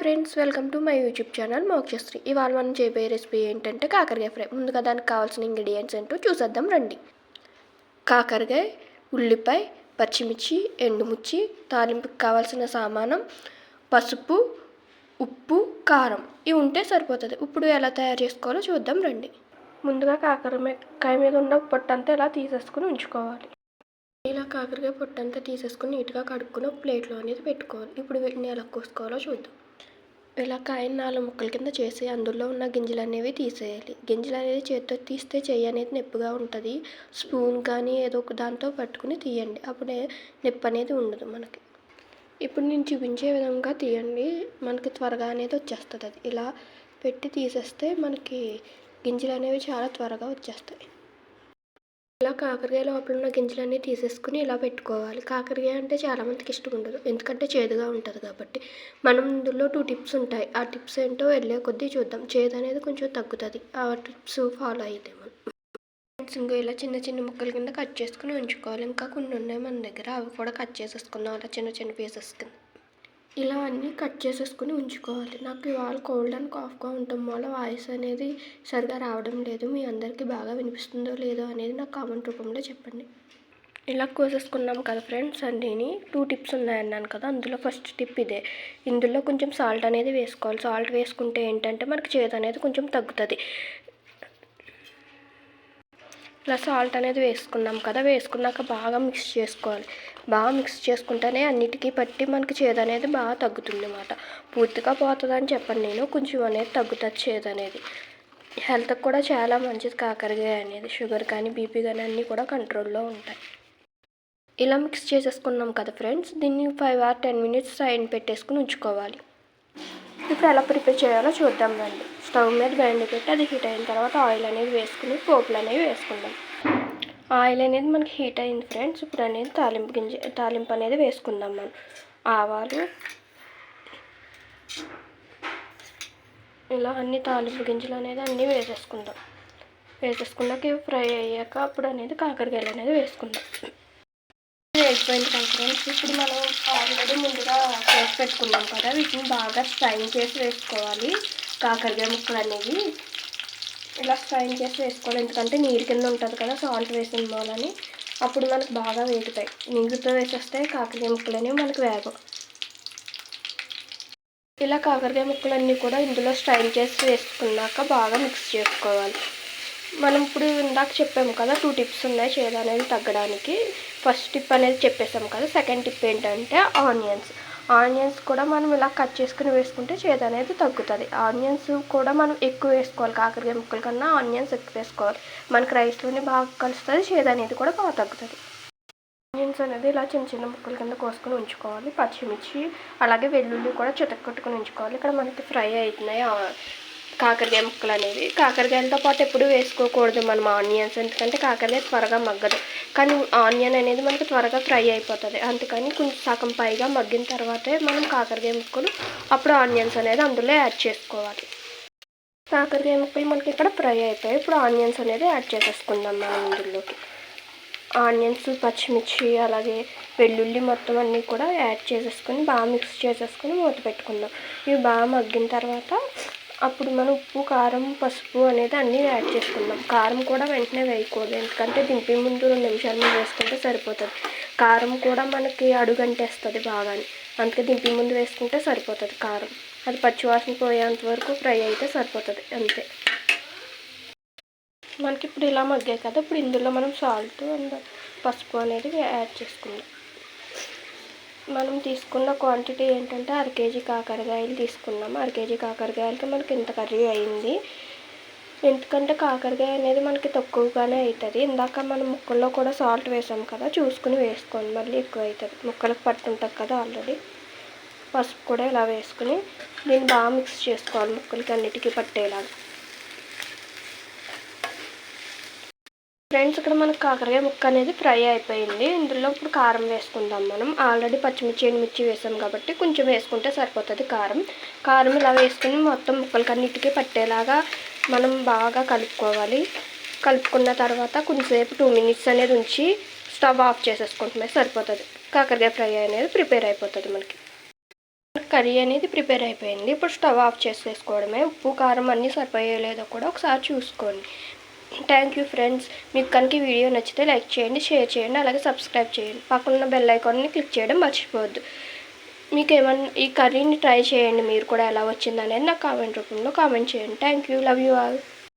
Friends welcome to my YouTube channel Mokshasri. ఇవాళ మనం చేయబోయే రెసిపీ ఏంటంటే కాకరకాయ ఫ్రై. ముందుగా దానికి కావాల్సిన ఇంగ్రీడియంట్స్ ఏంటో చూసేద్దాం రండి. కాకరకాయ ఉల్లిపాయ పచ్చిమిర్చి ఎండుమిర్చి తాలింపుకి కావాల్సిన సామానం పసుపు ఉప్పు కారం. ఇవి ఉంటే సరిపోతుంది. ఇప్పుడు ఎలా తయారు చేసుకోవాలో చూద్దాం రండి. ముందుగా కాకరకాయ మీద ఉన్న పొట్టంతా ఇలా తీసేసుకుని ఉంచుకోవాలి. ఇలా కాకరకాయ పొట్టంతా తీసేసుకుని నీట్గా కడుక్కుని ఒక ప్లేట్లో అనేది పెట్టుకోవాలి. ఇప్పుడు వీటిని ఎలా కోసుకోవాలో చూద్దాం. ఇలా కాయని నాలుగు ముక్కల కింద చేసి అందులో ఉన్న గింజలు అనేవి తీసేయాలి. గింజలు అనేది చేతితో తీస్తే చెయ్యి అనేది నొప్పిగా ఉంటుంది. స్పూన్ కానీ ఏదో ఒక దాంతో పట్టుకుని తీయండి. అప్పుడే నొప్పి అనేది ఉండదు మనకి. ఇప్పుడు నేను చూపించే విధంగా తీయండి. మనకి త్వరగా అనేది వచ్చేస్తుంది అది. ఇలా పెట్టి తీసేస్తే మనకి గింజలు అనేవి చాలా త్వరగా వచ్చేస్తాయి. ఇలా కాకరకాయ లోపల ఉన్న గింజలన్నీ తీసేసుకుని ఇలా పెట్టుకోవాలి. కాకరకాయ అంటే చాలామందికి ఇష్టం ఉండదు. ఎందుకంటే చేదుగా ఉంటుంది కాబట్టి. మనం ఇందులో టూ టిప్స్ ఉంటాయి. ఆ టిప్స్ ఏంటో వెళ్ళే కొద్దీ చూద్దాం. చేదు అనేది కొంచెం తగ్గుతుంది. ఆ టిప్స్ ఫాలో అయితే మనం. ఇంకో ఇలా చిన్న చిన్న ముక్కల కింద కట్ చేసుకుని ఉంచుకోవాలి. ఇంకా కొన్ని ఉన్నాయి మన దగ్గర. అవి కూడా కట్ చేసేసుకుందాం. అలా చిన్న చిన్న పీసెస్ కింద. ఇలా అన్నీ కట్ చేసేసుకుని ఉంచుకోవాలి. నాకు ఇవాళ కోల్డ్ అండ్ కాఫ్గా ఉండటం వల్ల వాయిస్ అనేది సరిగా రావడం లేదు. మీ అందరికీ బాగా వినిపిస్తుందో లేదో అనేది నాకు కామెంట్ రూపంలో చెప్పండి. ఇలా కోసేసుకున్నాం కదా ఫ్రెండ్స్ అండిని టూ టిప్స్ ఉన్నాయన్నాను కదా అందులో ఫస్ట్ టిప్ ఇదే. ఇందులో కొంచెం సాల్ట్ అనేది వేసుకోవాలి. సాల్ట్ వేసుకుంటే ఏంటంటే మనకి చేదు అనేది కొంచెం తగ్గుతుంది. ఇలా సాల్ట్ అనేది వేసుకున్నాం కదా వేసుకున్నాక బాగా మిక్స్ చేసుకోవాలి. బాగా మిక్స్ చేసుకుంటేనే అన్నిటికీ పట్టి మనకి చేదు అనేది బాగా తగ్గుతుంది అన్నమాట. పూర్తిగా పోతుంది అని చెప్పండి నేను కొంచెం అనేది తగ్గుతుంది చేదు అనేది. హెల్త్కి కూడా చాలా మంచిది కాకరకాయ అనేది షుగర్ కానీ బీపీ కానీ అన్నీ కూడా కంట్రోల్లో ఉంటాయి. ఇలా మిక్స్ చేసేసుకున్నాం కదా ఫ్రెండ్స్ దీన్ని five or ten minutes side పెట్టేసుకుని ఉంచుకోవాలి. ఇప్పుడు ఎలా ప్రిపేర్ చేయాలో చూద్దాం రండి. స్టవ్ మీద గ్రైండ్ పెట్టి అది హీట్ అయిన తర్వాత ఆయిల్ అనేది వేసుకుని పోపులు అనేవి వేసుకుందాం. ఆయిల్ అనేది మనకి హీట్ అయింది ఫ్రెండ్స్. ఇప్పుడు అనేది తాలింపు గింజ తాలింపు అనేది వేసుకుందాం మనం. ఆవాలు ఇలా అన్ని తాలింపు గింజలు అనేది అన్నీ వేసేసుకుందాం. వేసేసుకున్నాక ఫ్రై అయ్యాక అప్పుడు అనేది కాకరకాయలు అనేది వేసుకుందాం. అయిపోయింది కదా ఫ్రెండ్స్ ఇప్పుడు మనం ఆల్రెడీ ముందుగా కోసి పెట్టుకున్నాం కదా వీటిని బాగా స్ట్రైన్ చేసి వేసుకోవాలి. కాకరకాయ ముక్కలు అనేవి ఇలా స్ట్రైన్ చేసి వేసుకోవాలి. ఎందుకంటే నీరు కింద ఉంటుంది కదా సాల్ట్ వేసిన మూలని. అప్పుడు మనకు బాగా వేగుతాయి. నీరుతో వేసేస్తే కాకరకాయ ముక్కలు అనేవి మనకు వేగం ఇలా కాకరకాయ ముక్కలన్నీ కూడా ఇందులో స్ట్రైన్ చేసి వేసుకున్నాక బాగా మిక్స్ చేసుకోవాలి. మనం ఇప్పుడు ఇందాక చెప్పాము కదా టూ టిప్స్ ఉన్నాయి చేదు అనేది తగ్గడానికి. ఫస్ట్ టిప్ అనేది చెప్పేసాం కదా సెకండ్ టిప్ ఏంటంటే ఆనియన్స్ ఆనియన్స్ కూడా మనం ఇలా కట్ చేసుకుని వేసుకుంటే చేదు అనేది తగ్గుతుంది. ఆనియన్స్ కూడా మనం ఎక్కువ వేసుకోవాలి కాకరకాయ ముక్కల కన్నా ఆనియన్స్ ఎక్కువ వేసుకోవాలి. మనకి రైస్లోనే బాగా కలుస్తుంది చేదు అనేది కూడా బాగా తగ్గుతుంది. ఆనియన్స్ అనేది ఇలా చిన్న చిన్న ముక్కల కింద కోసుకొని ఉంచుకోవాలి. పచ్చిమిర్చి అలాగే వెల్లుల్లి కూడా చితక్కొట్టుకుని ఉంచుకోవాలి. ఇక్కడ మనకి ఫ్రై అవుతున్నాయి కాకరకాయ ముక్కలు అనేవి. కాకరకాయలతో పాటు ఎప్పుడు వేసుకోకూడదు మనం ఆనియన్స్. ఎందుకంటే కాకరకాయ త్వరగా మగ్గదు. కానీ ఆనియన్ అనేది మనకి త్వరగా ఫ్రై అయిపోతుంది. అందుకని కొంచెం సగం పైగా మగ్గిన తర్వాతే మనం కాకరకాయ ముక్కలు అప్పుడు ఆనియన్స్ అనేది అందులో యాడ్ చేసుకోవాలి. కాకరకాయ ముక్కలు మనకి ఇక్కడ ఫ్రై అయిపోయాయి. ఇప్పుడు ఆనియన్స్ అనేది యాడ్ చేసేసుకుందాం మనం ఇందులోకి. ఆనియన్స్ పచ్చిమిర్చి అలాగే వెల్లుల్లి మొత్తం అన్నీ కూడా యాడ్ చేసేసుకొని బాగా మిక్స్ చేసేసుకొని మూత పెట్టుకుందాం. ఇవి బాగా మగ్గిన తర్వాత అప్పుడు మనం ఉప్పు కారం పసుపు అనేది అన్నీ యాడ్ చేసుకుందాం. కారం కూడా వెంటనే వేయకూడదు. ఎందుకంటే దింపే ముందు రెండు నిమిషాలు ముందు వేసుకుంటే సరిపోతుంది. కారం కూడా మనకి అడుగంటేస్తుంది బాగా అందుకే దింపే ముందు వేసుకుంటే సరిపోతుంది కారం. అది పచ్చివాసన పోయేంత వరకు ఫ్రై అయితే సరిపోతుంది. అంతే. మనకి ఇప్పుడు ఇలా మగ్గాయి కదా. ఇప్పుడు ఇందులో మనం సాల్ట్ అండ్ పసుపు అనేది యాడ్ చేసుకుందాం. మనం తీసుకున్న క్వాంటిటీ ఏంటంటే అర కేజీ కాకరకాయలు తీసుకున్నాము. అర కేజీ కాకరకాయలకి మనకి ఇంత కర్రీ అయింది. ఎందుకంటే కాకరకాయ అనేది మనకి తక్కువగానే అవుతుంది ఇందాక మనం ముక్కల్లో కూడా సాల్ట్ వేసాం కదా చూసుకుని వేసుకోండి. మళ్ళీ ఎక్కువ అవుతుంది ముక్కలకు పట్టుంటుంది కదా ఆల్రెడీ పసుపు కూడా ఇలా వేసుకుని దీన్ని బాగా మిక్స్ చేసుకోవాలి ముక్కలకి అన్నిటికీ పట్టేలాగా. ఫ్రెండ్స్ ఇక్కడ మనకు కాకరకాయ ముక్క అనేది ఫ్రై అయిపోయింది. ఇందులో ఇప్పుడు కారం వేసుకుందాం మనం. ఆల్రెడీ పచ్చిమిర్చి ఎండుమిర్చి వేసాం కాబట్టి కొంచెం వేసుకుంటే సరిపోతుంది కారం. కారం ఇలా వేసుకుని మొత్తం ముక్కలకన్నిటికీ పట్టేలాగా మనం బాగా కలుపుకోవాలి. కలుపుకున్న తర్వాత కొంచెంసేపు టూ మినిట్స్ అనేది ఉంచి స్టవ్ ఆఫ్ చేసేసుకుంటున్నాయి సరిపోతుంది. కాకరకాయ ఫ్రై అనేది ప్రిపేర్ అయిపోతుంది మనకి. కర్రీ అనేది ప్రిపేర్ అయిపోయింది. ఇప్పుడు స్టవ్ ఆఫ్ చేసేసుకోవడమే. ఉప్పు కారం అన్నీ సరిపోయే లేదో కూడా ఒకసారి చూసుకోండి. థ్యాంక్ యూ ఫ్రెండ్స్ మీకు కనుక వీడియో నచ్చితే లైక్ చేయండి షేర్ చేయండి అలాగే సబ్స్క్రైబ్ చేయండి. పక్కన బెల్ ఐకాన్ని క్లిక్ చేయడం మర్చిపోవద్దు. మీకు ఏమన్నా ఈ కర్రీని ట్రై చేయండి మీరు కూడా ఎలా వచ్చిందనేది నాకు కామెంట్ రూపంలో కామెంట్ చేయండి. Thank you love you all